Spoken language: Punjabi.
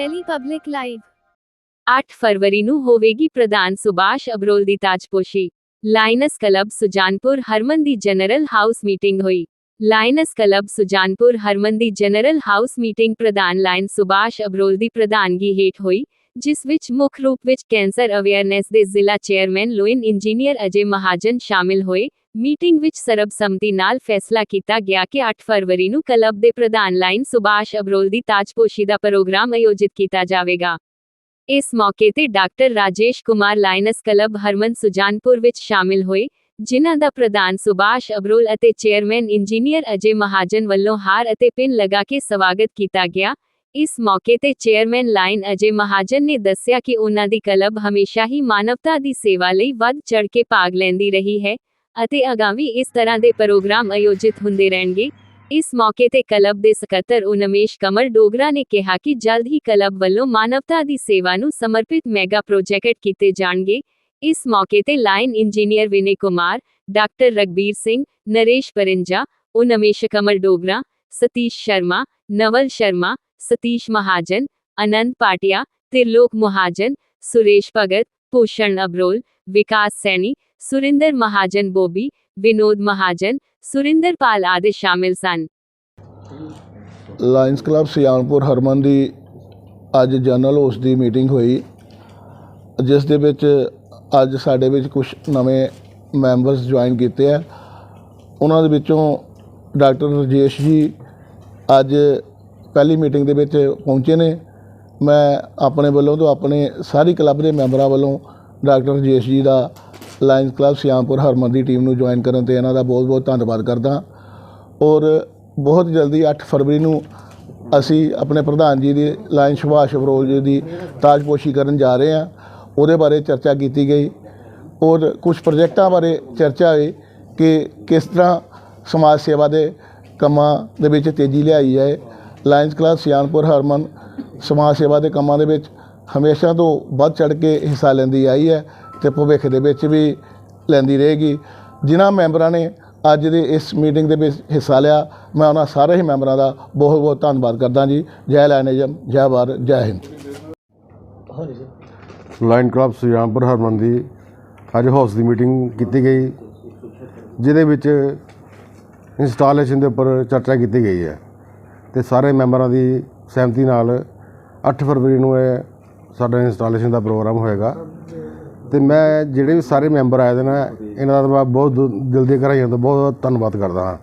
ਦਿੱਲੀ ਪਬਲਿਕ ਲਾਈਵ 8 ਫਰਵਰੀ ਨੂੰ ਹੋਵੇਗੀ ਪ੍ਰਧਾਨ ਸੁਭਾਸ਼ ਅਬਰੋਲ ਦੀ ਤਾਜਪੋਸ਼ੀ ਲਾਇਨਸ ਕਲੱਬ ਸੁਜਾਨਪੁਰ ਹਰਮਨ ਦੀ ਜਨਰਲ ਹਾਊਸ ਮੀਟਿੰਗ ਹੋਈ ਲਾਇਨਸ ਕਲੱਬ ਸੁਜਾਨਪੁਰ ਹਰਮਨ ਦੀ ਜਨਰਲ ਹਾਊਸ ਮੀਟਿੰਗ ਪ੍ਰਧਾਨ ਲਾਇਨ ਸੁਭਾਸ਼ ਅਬਰੋਲ ਦੀ ਪ੍ਰਧਾਨਗੀ ਹੇਠ ਹੋਈ ਜਿਸ ਵਿੱਚ ਮੁੱਖ ਰੂਪ ਵਿੱਚ ਕੈਂਸਰ ਅਵੇਅਰਨੈਸ ਦੇ ਜ਼ਿਲ੍ਹਾ chairman lion engineer Ajay Mahajan ਸ਼ਾਮਿਲ ਹੋਏ। ਮੀਟਿੰਗ ਵਿੱਚ ਸਰਬਸੰਮਤੀ ਨਾਲ ਫੈਸਲਾ ਕੀਤਾ ਗਿਆ ਕਿ 8 ਫਰਵਰੀ ਨੂੰ ਕਲੱਬ ਦੇ ਪ੍ਰਧਾਨ ਲਾਇਨ ਸੁਭਾਸ਼ ਅਬਰੋਲ ਦੀ ਤਾਜਪੋਸ਼ੀ ਦਾ ਪ੍ਰੋਗਰਾਮ ਆਯੋਜਿਤ ਕੀਤਾ ਜਾਵੇਗਾ। ਇਸ ਮੌਕੇ ਤੇ doctor Rajesh Kumar Lions club Harman Sujanpur ਵਿੱਚ ਸ਼ਾਮਿਲ ਹੋਏ, ਜਿਨ੍ਹਾਂ ਦਾ ਪ੍ਰਧਾਨ ਸੁਭਾਸ਼ ਅਬਰੋਲ ਅਤੇ ਚੇਅਰਮੈਨ, ਇੰਜੀਨੀਅਰ ਅਜੇ ਮਹਾਜਨ ਵੱਲੋਂ ਹਾਰ ਅਤੇ ਪਿੰਨ ਲਗਾ ਕੇ ਸਵਾਗਤ ਕੀਤਾ ਗਿਆ। ਇਸ ਮੌਕੇ ਤੇ ਚੇਅਰਮੈਨ ਲਾਈਨ ਅਜੇ ਮਹਾਜਨ ਨੇ ਦੱਸਿਆ ਕਿ ਉਹਨਾਂ ਦੀ ਕਲੱਬ ਹਮੇਸ਼ਾ ਹੀ ਮਾਨਵਤਾ ਦੀ ਸੇਵਾ ਲਈ ਵੱਧ ਚੜ ਕੇ ਭਾਗ ਲੈਂਦੀ ਰਹੀ ਹੈ ਅਤੇ ਅਗਾਮੀ ਇਸ ਤਰ੍ਹਾਂ ਦੇ ਪ੍ਰੋਗਰਾਮ ਆਯੋਜਿਤ ਹੁੰਦੇ ਰਹਿਣਗੇ ਇਸ ਮੌਕੇ ਤੇ ਕਲੱਬ ਦੇ ਸਕੱਤਰ ਉਨਮੇਸ਼ ਕਮਰ ਡੋਗਰਾ ਨੇ ਕਿਹਾ ਕਿ ਜਲਦ ਹੀ ਕਲੱਬ ਵੱਲੋਂ ਮਾਨਵਤਾ ਦੀ ਸੇਵਾ ਨੂੰ ਸਮਰਪਿਤ ਮੈਗਾ ਪ੍ਰੋਜੈਕਟ ਕੀਤੇ ਜਾਣਗੇ ਇਸ ਮੌਕੇ ਤੇ lion engineer Vinay Kumar doctor Raghbir Singh Naresh Parinja Unmesh Kamar Dogra Satish Sharma Naval Sharma Satish Mahajan Anand Patia Tirlok Mahajan Suresh Bhagat Bhushan Abrol Vikas Saini Surinder Mahajan Bobby Vinod Mahajan Surinder Pal ਆਦਿ ਸ਼ਾਮਿਲ ਸਨ ਲਾਇਨਸ ਕਲੱਬ ਸਿਆਲਪੁਰ ਹਰਮਨ ਦੀ ਅੱਜ ਜਨਰਲ ਹਾਊਸ ਦੀ ਮੀਟਿੰਗ ਹੋਈ, ਜਿਸ ਦੇ ਵਿੱਚ ਅੱਜ ਸਾਡੇ ਵਿੱਚ ਕੁਝ ਨਵੇਂ ਮੈਂਬਰਸ ਜੁਆਇਨ ਕੀਤੇ ਆ। ਉਹਨਾਂ ਦੇ ਵਿੱਚੋਂ ਡਾਕਟਰ ਰਜੇਸ਼ ਜੀ ਅੱਜ ਪਹਿਲੀ ਮੀਟਿੰਗ ਦੇ ਵਿੱਚ ਪਹੁੰਚੇ ਨੇ। ਮੈਂ ਆਪਣੇ ਵੱਲੋਂ ਤੋਂ ਆਪਣੇ ਸਾਰੀ ਕਲੱਬ ਦੇ ਮੈਂਬਰਾਂ ਵੱਲੋਂ ਡਾਕਟਰ ਰਜੇਸ਼ ਜੀ ਦਾ ਲਾਇਨਸ ਕਲੱਬ ਸਿਆਮਪੁਰ ਹਰਮਨ ਦੀ ਟੀਮ ਨੂੰ ਜੁਆਇਨ ਕਰਨ ਤੇ ਇਹਨਾਂ ਦਾ ਬਹੁਤ ਬਹੁਤ ਧੰਨਵਾਦ ਕਰਦਾ। ਔਰ ਬਹੁਤ ਜਲਦੀ 8 ਫਰਵਰੀ ਨੂੰ ਅਸੀਂ ਆਪਣੇ ਪ੍ਰਧਾਨ ਜੀ ਦੀ ਲਾਇਨ ਸੁਭਾਸ਼ ਅਵਰੋਲ ਜੀ ਦੀ ਤਾਜਪੋਸ਼ੀ ਕਰਨ ਜਾ ਰਹੇ ਹਾਂ। ਉਹਦੇ ਬਾਰੇ ਚਰਚਾ ਕੀਤੀ ਗਈ ਔਰ ਕੁਝ ਪ੍ਰੋਜੈਕਟਾਂ ਬਾਰੇ ਚਰਚਾ ਹੋਈ ਕਿ ਕਿਸ ਤਰ੍ਹਾਂ ਸਮਾਜ ਸੇਵਾ ਦੇ ਕੰਮਾਂ ਦੇ ਵਿੱਚ ਤੇਜ਼ੀ ਲਿਆਈ ਜਾਏ। ਲਾਇਨਸ ਕਲੱਬ ਸਿਆਣਪੁਰ ਹਰਮਨ ਸਮਾਜ ਸੇਵਾ ਦੇ ਕੰਮਾਂ ਦੇ ਵਿੱਚ ਹਮੇਸ਼ਾ ਤੋਂ ਵੱਧ ਚੜ ਕੇ ਹਿੱਸਾ ਲੈਂਦੀ ਆਈ ਹੈ ਤੇ ਭਵਿੱਖ ਦੇ ਵਿੱਚ ਵੀ ਲੈਂਦੀ ਰਹੇਗੀ। ਜਿਨ੍ਹਾਂ ਮੈਂਬਰਾਂ ਨੇ ਅੱਜ ਦੇ ਇਸ ਮੀਟਿੰਗ ਦੇ ਵਿੱਚ ਹਿੱਸਾ ਲਿਆ ਮੈਂ ਉਹਨਾਂ ਸਾਰੇ ਹੀ ਮੈਂਬਰਾਂ ਦਾ ਬਹੁਤ ਬਹੁਤ ਧੰਨਵਾਦ ਕਰਦਾ ਜੀ। ਜੈ ਲਾਇਨਿਜ਼ਮ ਜੈ ਭਾਰਤ ਜੈ ਹਿੰਦ। ਲਾਇਨ ਕਲੱਬ ਸੁਜਾਨਪੁਰ ਹਰਮਨ ਦੀ ਅੱਜ ਹਾਊਸ ਦੀ ਮੀਟਿੰਗ ਕੀਤੀ ਗਈ ਜਿਹਦੇ ਵਿੱਚ ਇੰਸਟਾਲੇਸ਼ਨ ਦੇ ਉੱਪਰ ਚਰਚਾ ਕੀਤੀ ਗਈ ਹੈ। ਤੇ ਸਾਰੇ ਮੈਂਬਰਾਂ ਦੀ ਸਹਿਮਤੀ ਨਾਲ 8 ਫਰਵਰੀ ਨੂੰ ਇਹ ਸਾਡਾ ਇੰਸਟਾਲੇਸ਼ਨ ਦਾ ਪ੍ਰੋਗਰਾਮ ਹੋਏਗਾ। ਤੇ ਮੈਂ ਜਿਹੜੇ ਵੀ ਸਾਰੇ ਮੈਂਬਰ ਆਏ ਦੇ ਨੇ, ਇਹਨਾਂ ਦਾ ਮੈਂ ਬਹੁਤ ਦਿਲ ਦੇ ਗਹਿਰਾਈਆਂ ਤੋਂ ਬਹੁਤ ਬਹੁਤ ਧੰਨਵਾਦ ਕਰਦਾ ਹਾਂ।